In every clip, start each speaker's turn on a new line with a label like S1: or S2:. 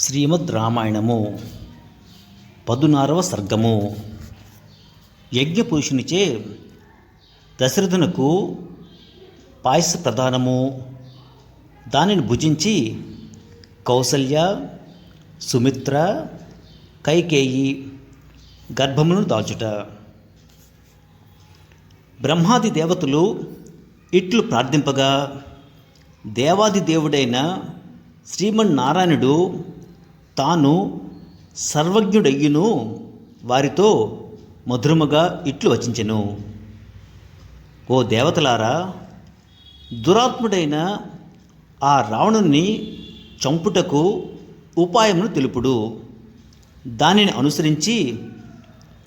S1: శ్రీమద్ రామాయణము పదునారవ సర్గము. యజ్ఞపురుషునిచే దశరథునకు పాయస ప్రదానము దానిని భుజించి కౌసల్య సుమిత్ర కైకేయి గర్భమును దాచుట. బ్రహ్మాది దేవతలు ఇట్లు ప్రార్థింపగా దేవాది దేవుడైన శ్రీమన్నారాయణుడు తాను సర్వజ్ఞుడయ్యును వారితో మధురముగా ఇట్లు వచించెను. ఓ దేవతలారా దురాత్ముడైన ఆ రావణుని చంపుటకు ఉపాయమును తెలుపుడు. దానిని అనుసరించి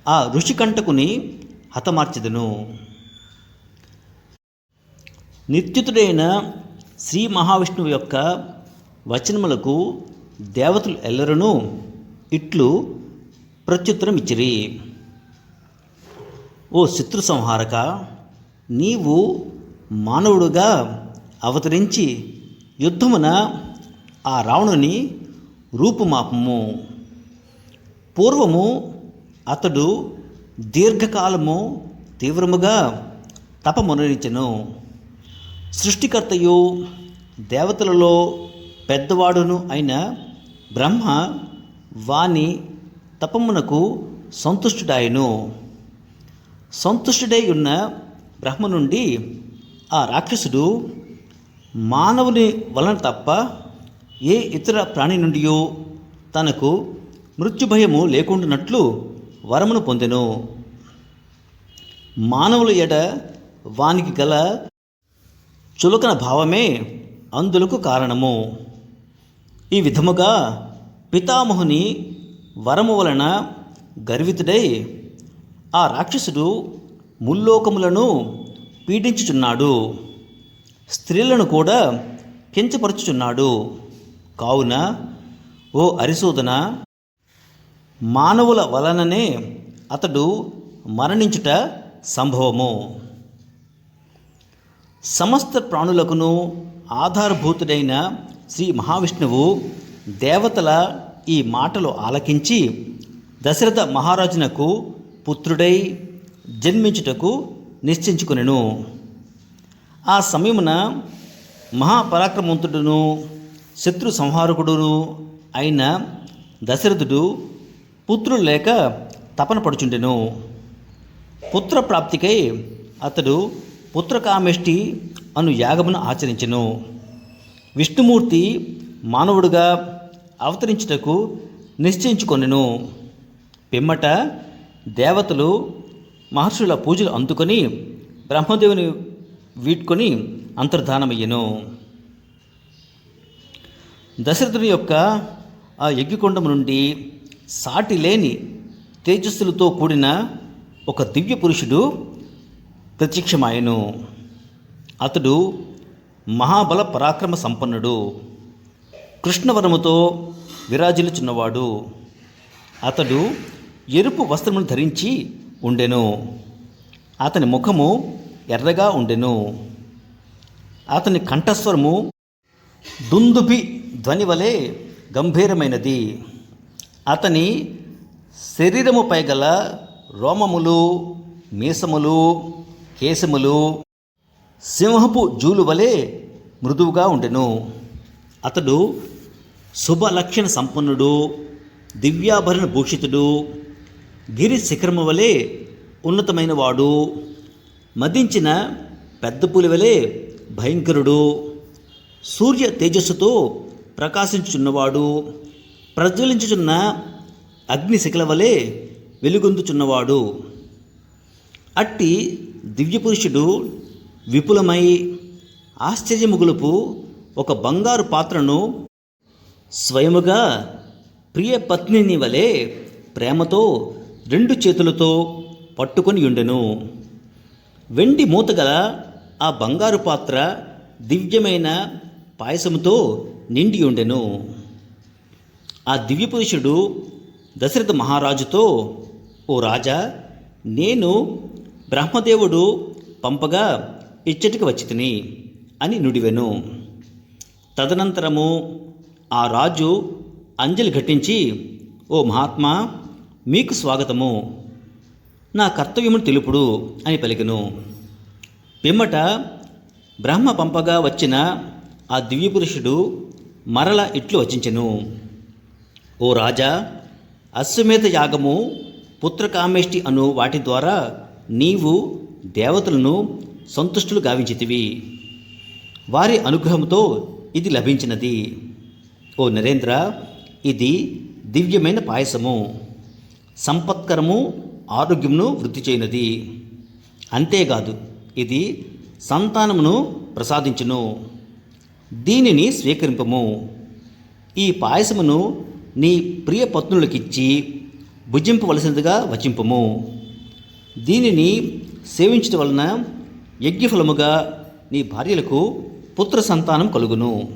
S1: ఆ ఋషికంటకుని హతమార్చెదను. నిత్యుతుడైన శ్రీ మహావిష్ణువు యొక్క వచనములకు దేవతలు ఎల్లరూ ఇట్లు ప్రత్యుత్తరం ఇచ్చిరి ఓ శత్రు సంహారక నీవు మానవుడుగా అవతరించి యుద్ధమున ఆ రావణుని రూపుమాపము. పూర్వము అతడు దీర్ఘకాలము తీవ్రముగా తపమునరించెను. సృష్టికర్తయు దేవతలలో పెద్దవాడును అయిన బ్రహ్మ వాని తపమునకు సంతుష్టుడాయను సంతుష్టుడై ఉన్న బ్రహ్మ నుండి ఆ రాక్షసుడు మానవుని వలన తప్ప ఏ ఇతర ప్రాణి నుండియో తనకు మృత్యుభయము లేకుండానట్లు వరమును పొందెను. మానవుల ఎడ వానికి గల చులకన భావమే అందులకు కారణము. ఈ విధముగా పితామహుని వరము వలన గర్వితుడై ఆ రాక్షసుడు ముల్లోకములను పీడించుచున్నాడు. స్త్రీలను కూడా కించపరుచుచున్నాడు. కావున ఓ అరిశోధన మానవుల వలననే అతడు మరణించుట సంభవము. సమస్త ప్రాణులకును ఆధారభూతుడైన శ్రీ మహావిష్ణువు దేవతల ఈ మాటలు ఆలకించి దశరథ మహారాజునకు పుత్రుడై జన్మించుటకు నిశ్చయించుకునెను. ఆ సమయమున మహాపరాక్రమవంతుడును శత్రు సంహారకుడును అయిన దశరథుడు పుత్రులు లేక తపన పడుచుండెను. పుత్ర ప్రాప్తికై అతడు పుత్రకామేష్టి అను యాగమును ఆచరించెను. విష్ణుమూర్తి మానవుడుగా అవతరించుటకు నిశ్చయించుకొనెను. పిమ్మట దేవతలు మహర్షుల పూజలు అందుకొని బ్రహ్మదేవుని వీడ్కొని అంతర్ధానమయ్యను. దశరథుని యొక్క ఆ యజ్ఞకొండం నుండి సాటి లేని తేజస్సులతో కూడిన ఒక దివ్య పురుషుడు ప్రత్యక్షమాయను. అతడు మహాబల పరాక్రమ సంపన్నుడు కృష్ణవరముతో విరాజిల్చున్నవాడు అతడు ఎరుపు వస్త్రమును ధరించి ఉండెను. అతని ముఖము ఎర్రగా ఉండెను. అతని కంఠస్వరము దుందుపి ధ్వని వలె గంభీరమైనది. అతని శరీరముపై గల రోమములు మీసములు కేశములు సింహపు జూలు వలె మృదువుగా ఉండెను అతడు శుభలక్షణ సంపన్నుడు దివ్యాభరణ భూషితుడు గిరి శిఖరము వలె ఉన్నతమైన వాడు మదించిన పెద్ద పులి వలె భయంకరుడు సూర్య తేజస్సుతో ప్రకాశించుచున్నవాడు ప్రజ్వలించుచున్న అగ్నిశిఖల వలె వెలుగొందుచున్నవాడు. అట్టి దివ్యపురుషుడు విపులమై ఆశ్చర్యముగులుపు ఒక బంగారు పాత్రను స్వయముగా ప్రియ పత్నిని వలె ప్రేమతో రెండు చేతులతో పట్టుకొని ఉండెను. వెండి మూతగల ఆ బంగారు పాత్ర దివ్యమైన పాయసముతో నిండి ఉండెను. ఆ దివ్య పురుషుడు దశరథ మహారాజుతో ఓ రాజా నేను బ్రహ్మదేవుడు పంపగా ఇచ్చటికి వచ్చి తిని అని నుడివెను. తదనంతరము ఆ రాజు అంజలి ఘటించి ఓ మహాత్మా మీకు స్వాగతము. నా కర్తవ్యమును తెలుపుడు అని పలికెను. పిమ్మట బ్రహ్మ పంపగా వచ్చిన ఆ దివ్యపురుషుడు మరల ఇట్లు వచించెను. ఓ రాజా అశ్వమేధ యాగము పుత్రకామేష్టి అను వాటి ద్వారా నీవు దేవతలను సంతుష్టులు గావించితివి. వారి అనుగ్రహంతో ఇది లభించినది. ఓ నరేంద్ర ఇది దివ్యమైన పాయసము. సంపత్కరము ఆరోగ్యమును వృద్ధి చేయనది. అంతేకాదు ఇది సంతానమును ప్రసాదించును. దీనిని స్వీకరింపము. ఈ పాయసమును నీ ప్రియ పత్నులకిచ్చి భుజింపవలసినదిగా వచింపము. దీనిని సేవించడం వలన యజ్ఞఫలముగా నీ భార్యలకు పుత్ర సంతానం కలుగును.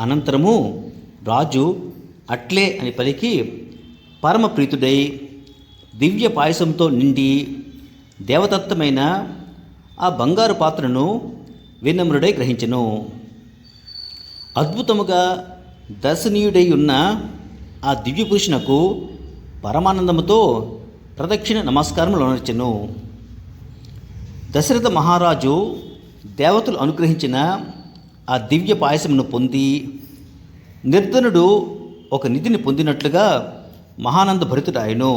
S1: అనంతరము రాజు అట్లే అని పలికి పరమప్రీతుడై దివ్య పాయసంతో నిండి దేవదత్తమైన ఆ బంగారు పాత్రను వినమ్రుడై గ్రహించను. అద్భుతముగా దర్శనీయుడై ఉన్న ఆ దివ్య పురుషునకు పరమానందముతో ప్రదక్షిణ నమస్కారములు దశరథ మహారాజు దేవతలు అనుగ్రహించిన ఆ దివ్య పాయసమును పొంది నిర్ధనుడు ఒక నిధిని పొందినట్లుగా మహానంద భరితుడాయను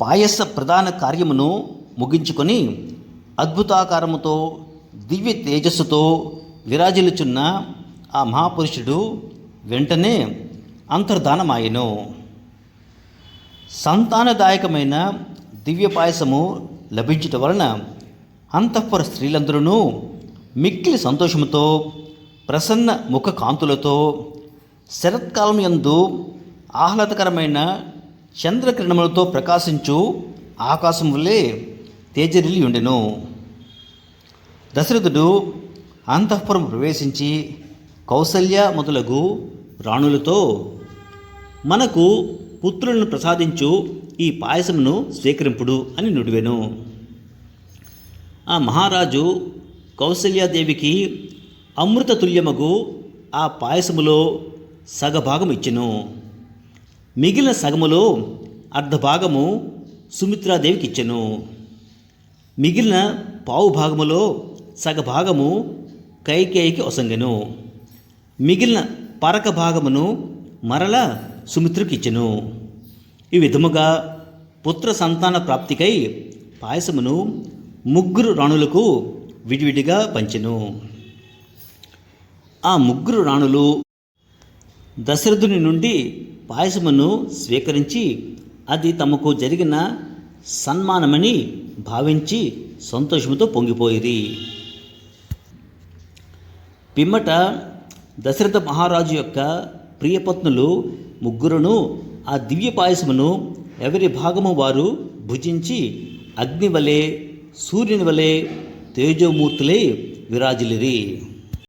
S1: పాయస ప్రధాన కార్యమును ముగించుకొని అద్భుతాకారముతో దివ్య తేజస్సుతో విరాజిల్లుచున్న ఆ మహాపురుషుడు వెంటనే అంతర్ధానమాయను. సంతానదాయకమైన దివ్య పాయసము లభించుట వలన అంతఃపుర స్త్రీలందరూ మిక్కిలి సంతోషముతో ప్రసన్న ముఖ కాంతులతో శరత్కాలం యందు ఆహ్లాదకరమైన చంద్రకిరణములతో ప్రకాశించు ఆకాశం వల్లే తేజరిల్లి ఉండెను. దశరథుడు అంతఃపురం ప్రవేశించి కౌసల్య మొదలగు రాణులతో మనకు పుత్రులను ప్రసాదించు ఈ పాయసమును స్వీకరింపుడు అని నుడివెను. ఆ మహారాజు కౌసల్యాదేవికి అమృత తుల్యమగు ఆ పాయసములో సగభాగం ఇచ్చెను మిగిలిన సగములో అర్ధభాగము సుమిత్రాదేవికి ఇచ్చెను మిగిలిన పావు భాగములో సగభాగము కైకేయికి ఒసంగెను. మిగిలిన పరక భాగమును మరల సుమిత్రుకి ఇచ్చెను ఈ విధముగా పుత్ర సంతాన ప్రాప్తికై పాయసమును ముగ్గురు రాణులకు విడివిడిగా పంచెను. ఆ ముగ్గురు రాణులు దశరథుని నుండి పాయసమును స్వీకరించి అది తమకు జరిగిన సన్మానమని భావించి సంతోషంతో పొంగిపోయింది పిమ్మట దశరథ మహారాజు యొక్క ప్రియపత్నులు ముగ్గురును ఆ దివ్య పాయసమును ఎవరి భాగము వారు భుజించి అగ్ని వలె సూర్యుని వలె తేజోమూర్తులై విరాజిల్లిరి